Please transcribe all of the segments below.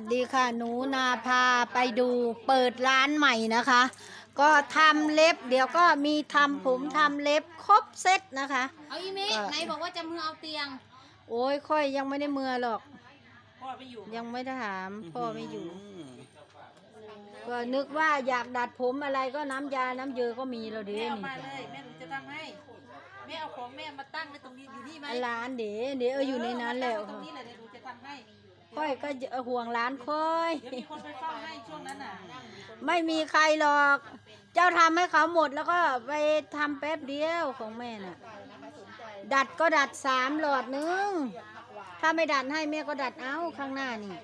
สดีค่ะ หนูนาพาไปดูเปิดร้านใหม่นะคะ ก็ทำเล็บ เดี๋ยวก็มีทำผมทำเล็บครบเซตนะคะ เอาอีเมฆเออไหนบอกว่าจะมือเอาเตียง โอ้ยค่อยยังไม่ได้เมือหรอก พ่อไม่อยู่ยังไม่ได้ถามพ่อไม่อยู่ ก็นึกว่าอยากดัดผมอะไรก็น้ำยาน้ำเยอก็มีแล้วเด้แม่เอานี่มาเลยแม่หนูจะทำให้แม่เอาของแม่มาตั้งไว้ตรงนี้อยู่นี่ไหมร้านเดี๋ยวเดี๋ยวเอออยู่ในนั้นแหละเอามาตั้งไว้ตรงนี้แหละเดี๋ยวหนูจะทำให้ ค่อยก็ห่วงร้านค่อย เดี๋ยวมีคนไปเฝ้าให้ช่วงนั้นน่ะไม่มีใครหรอก เจ้าทำให้เขาหมดแล้วก็ไปทำแป๊บเดียวของแม่น่ะ ดัดก็ดัดสามหลอดนึง ถ้าไม่ดัดให้แม่ก็ดัดเอาข้างหน้านี่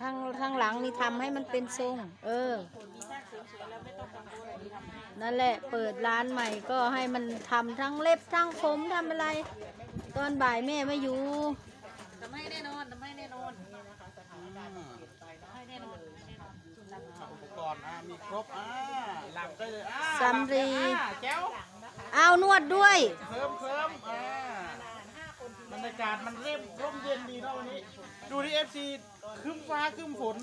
ทางทางหลังนี่ทำให้มันเป็นทรง เออ นั่นแหละเปิดร้านใหม่ก็ให้มันทำทั้งเล็บทั้งผมทำอะไร ตอนบ่ายแม่ไม่อยู่ ทำให้แน่นอนทำให้แน่นอนให้แน่นอนแน่นอน อุปกรณ์อะ มีครบอ่าหลับได้เลยอ่าสำลี อ่าแก้วเอานวดด้วย เคิมเคิมอ่าบรรยากาศมันเริ่มร่มเย็นดีเนาะวันนี้ ดูที่เอฟซีครึ้มฟ้าครึ้มฝน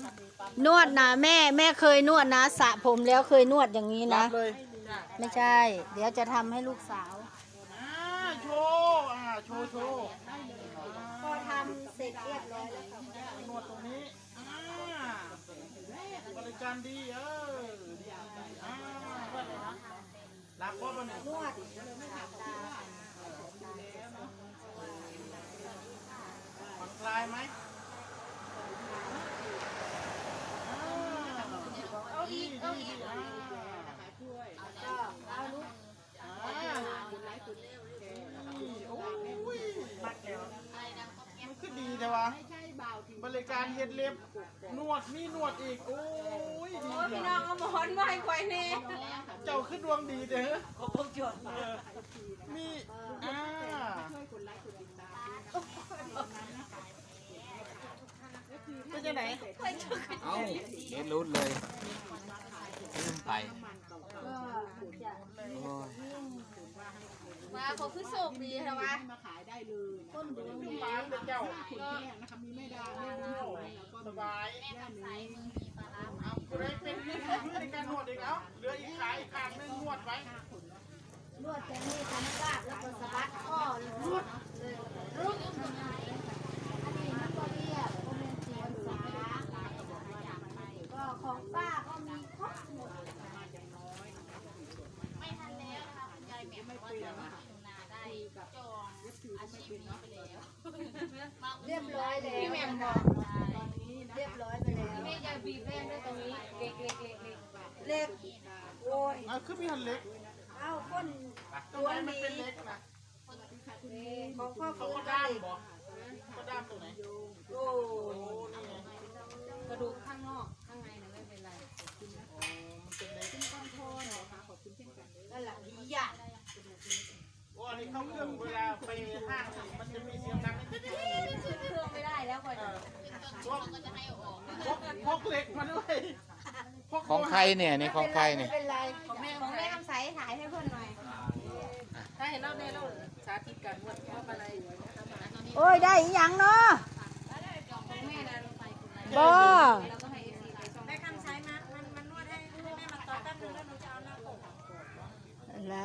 นวดนะแม่แม่เคยนวดนะสระผมแล้วเคยนวดอย่างนี้รันะ บเลยไม่ใช่ เดี๋ยวจะทำให้ลูกสาว อ่าโชว์อ่าโชว์โชว์พอทำเสร็จเรียบร้อยแล้วค่ะนวดตรงนี้อ่าบริการดีเออดีดีอ่ารักว่ามั นนวดผ่อนคลายไหมเอาอีกเอาอีกอ่าเอาลูกอ่าโอ้ยมักแล้วมันคือดีแต่ว่า บริการเฮ็ดเล็บนวดมีนวดอีก โอ้ยดีพี่น้องเอาหมอนมาให้ควายเน่เจ้าคือดวงดีเด้อขอบคุณจวดเออมีอ่าเป็นยังไงเอาเห็นรุดเลยลืมไปโอ้ยว่าเขาคือโศกดีเหรอวะลูกปลาเป็นเจ้า สบายแม่ทำสายมือาคุณได้เป็นเพื้นในการนวดอีกแล้วเหลืออีกขาอีกขางหนึงนวดไว้นวดแต่นี่ทำกราบแล้วก็สะบัดข้อเลยนวดเลยรุกอันนี้มันก็เรียบก็เป็นเสียงสาก็ของป้าก็มีครบหมดไม่ทันแล้วนะคะคุณยายแม่ว่าจะมาถึงนาได้จองอาชีพนี้ไปแล้ว เรียบร้อยแล้วพี่แหม่มบอกเรียบร้อยไปแล้วแม่จะบีบแป้งด้วยตรงนี้เล็กเล็กเล็กเล็กเล็กโอ้ยอะคือมีหันเล็กเอาก้นทำไมมันเป็นเล็กนะของพ่อเขาฟื้ก็นด้ามบอกก็ด้ามตรงไหนโอ้โอ้นี่ไงกระดูกข้างนอกข้างในน่ะไม่เป็นไรมันั่นแหละดีอะ โอ้อันนี้เข้าเครื่องเวลาไปห้างมันจะมีเสียงดังนิดนึง ขึ้นเครื่องไม่ได้แล้วค่อย พวกพวกพกเหล็กมาด้วยพก ของใค รเนี่ยนี่ของใครเนี่ยไม่เป็นไรของแม่ของแม่คำใสถ่ายให้เพื่อนหน่อย ถ้าเห็นเราเนี่ยเราสาธิตการนวดว่าอะไรอยู่นะคะโอ้ยได้อีหยังเนาะของแม่นะลงไปคุณนายบ่แล้วก็ให้เอฟซีไปส่งแม่คำใช้มามันมันนวดให้ให้แม่มาต่อแป๊บนึงแล้วหนูจะเอาหน้าปกอะไร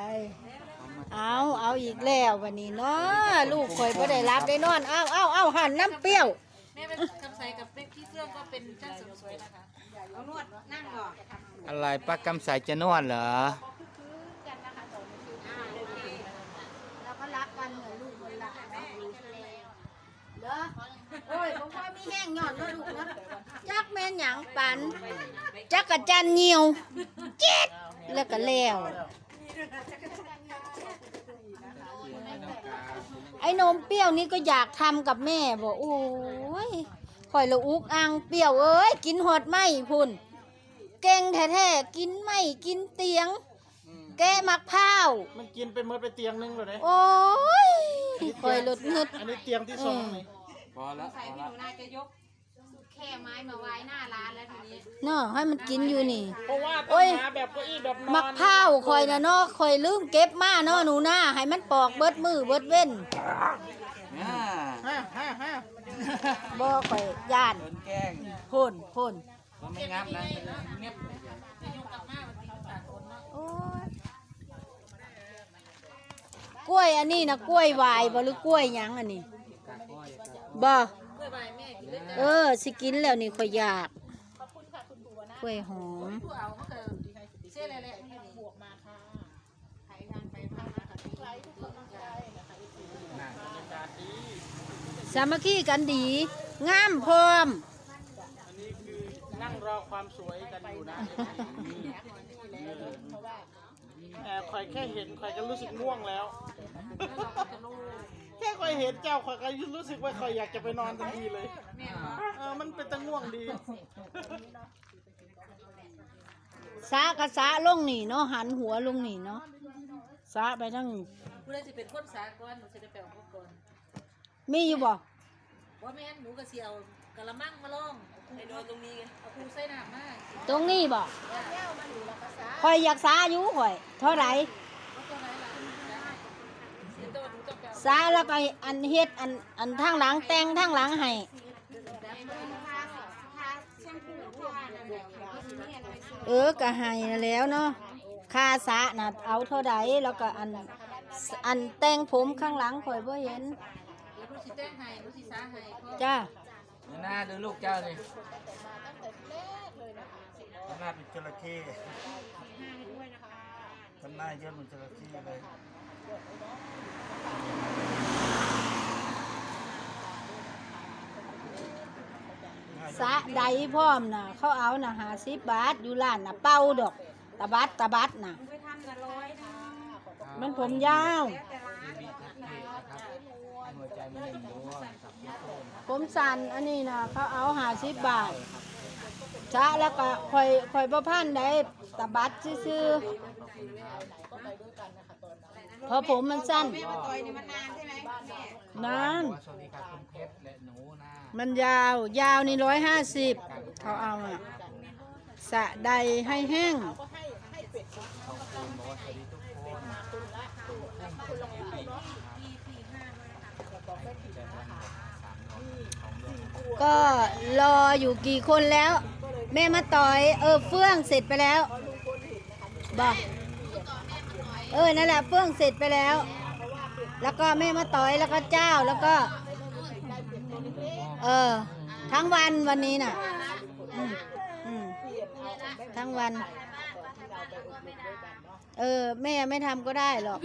เอาเอาอีกแล้ววันนี้เนาะลูกคอยบ่ได้รับได้นอนเอาเอาเอาหั่นน้ำเปรี้ยวแม่เป็นคำใสกับแม่พี่เฟื่องก็เป็นช่างเสริมสวยนะคะ เอานวดนั่งก่อนอะไรป้ากำสายจะนวดเหรอเราก็รักกันเหมือนลูกเหมือนหลานเหรอโอ้ยผมว่ามีแห้งหย่อนแล้วลูกนะจักแม่นหยังปัน จักกะจันเหนียวเจ็ดแล้วก็แล้ว ไอ้นมเปรี้ยวนี่ก็อยากทำกับแม่บอกโอ้ย ข่อยละอุกอังเปรี้ยวเอ้ยกินหอดไหมพุ่น เก่งแท้ๆกินไหมกินเตียงแกะมักพร้าว มันกินไปเมื่อไปเตียงนึงเลยเนี่ยโอ้ยคอยหลุดงึด อันนี้เตียงที่สองนี่พอแล้วใส่พี่หนูนาจะยกแค่ไม้มาไว้หน้าร้านแล้วทีนี้เนาะให้มันกินอยู่นี่ เพราะว่าโอ้ต้องย หาแบบเก้าอี้แบบนอนมักพร้าวคอยนะเนาะคอยลืมเก็บมาเนาะหนูนาให้มันปอกเบิดมือเบิดเว้น อ่าฮ่าฮ่าฮ่า บ่ข่อยย่านโดนแกล้งพ่นพ่นมันไม่งับนะเงียบจะยุ่งกับมามันตีต่างคนเนาะโอ้ยกล้วยอันนี้นะกล้วยหวายบ่หรือกล้วยหยังอันนี้กากอ้อยครับบ่เพื่อใบแม่กินเล่นเออสิกินแล้วนี่ข่อยอยากกล้วยหอมผู้เอามันก็เช่อะไรแหละนี่บวกมาค่ะใครทานไปทานมาค่ะใครทุกคนใจ น่า สามัคคีกันดี งามพร้อม อันนี้คือนั่งรอความสวยกันอยู่นะแต่คอยแค่เห็นคอยก็รู้สึกง่วงแล้ว แค่คอยเห็นเจ้าคอยก็รู้สึกว่าคอยอยากจะไปนอนทันทีเลยเออมันเป็นตะง่วงดีสากะสาลงนี่เนาะหันหัวลงนี่เนาะสาไปทั้งผู้ใดจะเป็นคนสากลหนูจะได้แปลว่าก่อน มีอยู่บ่ว่าแม่นหนูก็เสียวกะละมังมาลองไอ้โดนตรงนี้เอาคูใส่น้ำมาตรงนี้บ่ข่อยอยากสาอยู่ข่อย เท่าไหร่เอาตัวไหนล่ะเสียตัวหนูต้องแปลสาแล้วก็อันเฮ็ดอันอันทางหลังแต่งทางหลังให้เออก็ให้นั่นแหล้วเนาะค่าสาน่ะเอาเท่าใดแล้วก็อันอันแต่งผมข้างหลังข่อยบ่เห็นเดี๋ยวห นูสิแต้งให้หนูสิสาให้พ่อจ้าดูหน้าดูลูกเจ้าเลยทำหน้าเป็นจระเข้ทำหน้าเยอะเหมือนจระเข้เลยสะใดพร้อมน่ะเขาเอาน่ะหาสิบบาทอยู่ร้านน่ะเป้าดอก ตะบัดตะบัดน่ะมันผมยาว ผมสั่นอันนี้น่ะเขาเอาหาสิบบาทชะแล้วก็คอยคอยประพันได้ตะบัดซื่อๆเพราะผมมันสั้นนานสวัสดีครับคุณเพชรและหนูนะมันยาวยาวนี่ร้อยห้าสิบเขาเอาอะสะใดให้แห้ง ขอบคุณบอกว่าสวัสดีทุกคน ก็รออยู่กี่คนแล้ว แม่มาต่อยเออเฟื่องเสร็จไปแล้วบอกเออนั่นแหละเฟื่องเสร็จไปแล้ว แล้วก็แม่มาต่อยแล้วก็เจ้าแล้วก็ เออ ทั้งวันวันนี้น่ะทั้งวัน เออ แม่ไม่ทำก็ได้หรอก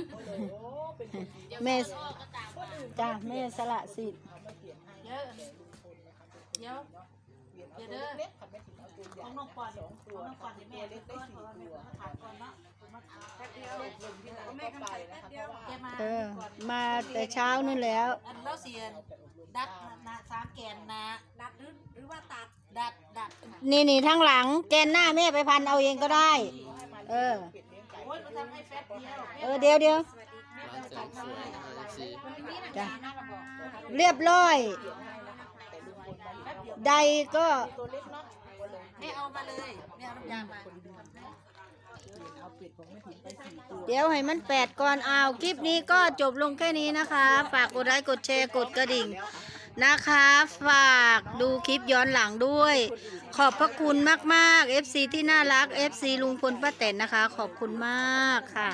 แม่จ้าแม่สละสิทธิ์ เยอะเดี๋ยวเดี๋ยวเด้อของน้องปอนของน้องปอนที่แม่เล็กก้อนเพราะว่าแม่มาถามก่อนเนาะแป๊บเดียวแม่กำไปแป๊บเดียวแกมาเออ มาแต่เช้านู่นแล้ว อันแล้วเสียนดัดนะสามแกนนะดัดหรือหรือว่าตัดดัดดัดนี่นี่ทั้งหลังแกนหน้าแม่ไปพันเอาเองก็ได้ เออ โอ้ยมาทำให้แป๊บเดียวเออเดี๋ยวเดี๋ยวจ้ะ เรียบร้อย ใดก็แม่เอามาเลยแม่เอาน้ำยามาเดี๋ยวให้มันแปดก่อนเอาคลิปนี้ก็จบลงแค่นี้นะคะ ฝากกดไลค์กดแชร์กดกระดิ่งนะคะ ฝากดูคลิปย้อนหลังด้วย ขอบพระคุณมากๆ FC ที่น่ารัก FC ลุงพลป้าแตนนะคะ ขอบคุณมากค่ะ